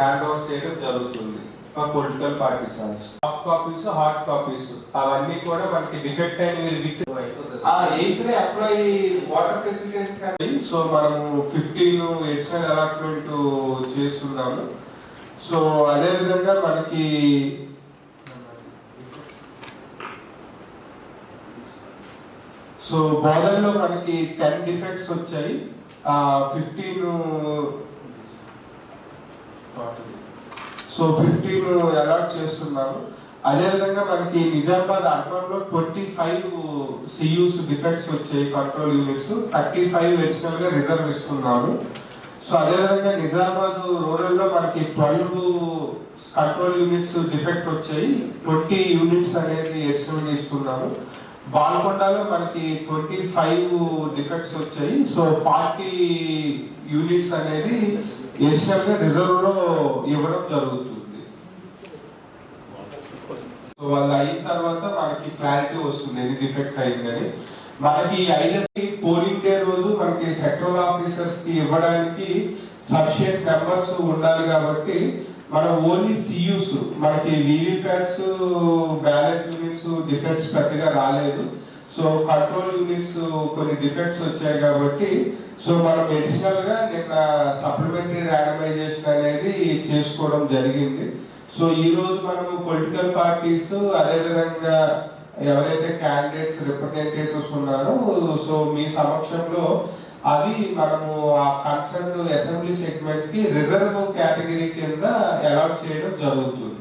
Hand over చేయడం జరుగుతుంది. మా political parties soft copies hard copies అవన్నీ కూడా మనకి డిఫెక్ట్ అయినవి with eighth apply water facilities so మనము ఫిఫ్టీన్ ఎడిషనల్ అలాట్మెంట్ చేస్తున్నాము. సో అదే విధంగా మనకి సో బోర్డర్లో మనకి టెన్ డిఫెక్ట్స్ వచ్చాయి. ఫిఫ్టీన్ సో ఫిఫ్టీన్ అలాట్ చేస్తున్నారు. అదేవిధంగా మనకి నిజామాబాద్ అర్బన్లో ట్వంటీ ఫైవ్ సియూస్ డిఫెక్ట్స్ వచ్చాయి కంట్రోల్ యూనిట్స్. థర్టీ ఫైవ్ అడిషనల్గా రిజర్వ్ ఇస్తున్నారు. సో అదేవిధంగా నిజామాబాద్ రూరల్లో మనకి ట్వెల్వ్ కంట్రోల్ యూనిట్స్ డిఫెక్ట్ వచ్చాయి. ట్వంటీ యూనిట్స్ అనేది అడిషనల్ ఇస్తున్నారు. బాల్కొండలో మనకి ట్వంటీ ఫైవ్ డిఫెక్ట్స్ వచ్చాయి. సో ఫార్టీ యూనిట్స్ అనేది అడిషనల్ రిజర్వ్లో ఇవ్వడం జరుగుతుంది. సో వాళ్ళు అయిన తర్వాత మనకి క్లారిటీ వస్తుంది ఎన్ని డిఫెక్ట్ అయిందని. మనకి ఐఎస్ఐ పోలింగ్ డే రోజు మనకి సెక్టరల్ ఆఫీసర్స్కి ఇవ్వడానికి సఫిషియెంట్ మెంబర్స్ ఉండాలి కాబట్టి మనం ఓన్లీ సియూస్ మనకి వీవీప్యాట్స్ బ్యాలెట్ యూనిట్స్ డిఫెక్ట్స్ పెద్దగా రాలేదు. సో కంట్రోల్ యూనిట్స్ కొన్ని డిఫెక్ట్స్ వచ్చాయి కాబట్టి సో మనం అడిషనల్గా నిన్న సప్లిమెంటరీ ర్యాండమైజేషన్ అనేది చేసుకోవడం జరిగింది. సో ఈ రోజు మనం పొలిటికల్ పార్టీస్ అదేవిధంగా ఎవరైతే క్యాండిడేట్స్ రిప్రజెంటేటివ్స్ ఉన్నారో సో మీ సమక్షంలో అవి మనము ఆ కన్సర్న్ అసెంబ్లీ సెగ్మెంట్కి రిజర్వ్ కేటగిరీ కింద అలాట్ చేయడం జరుగుతుంది.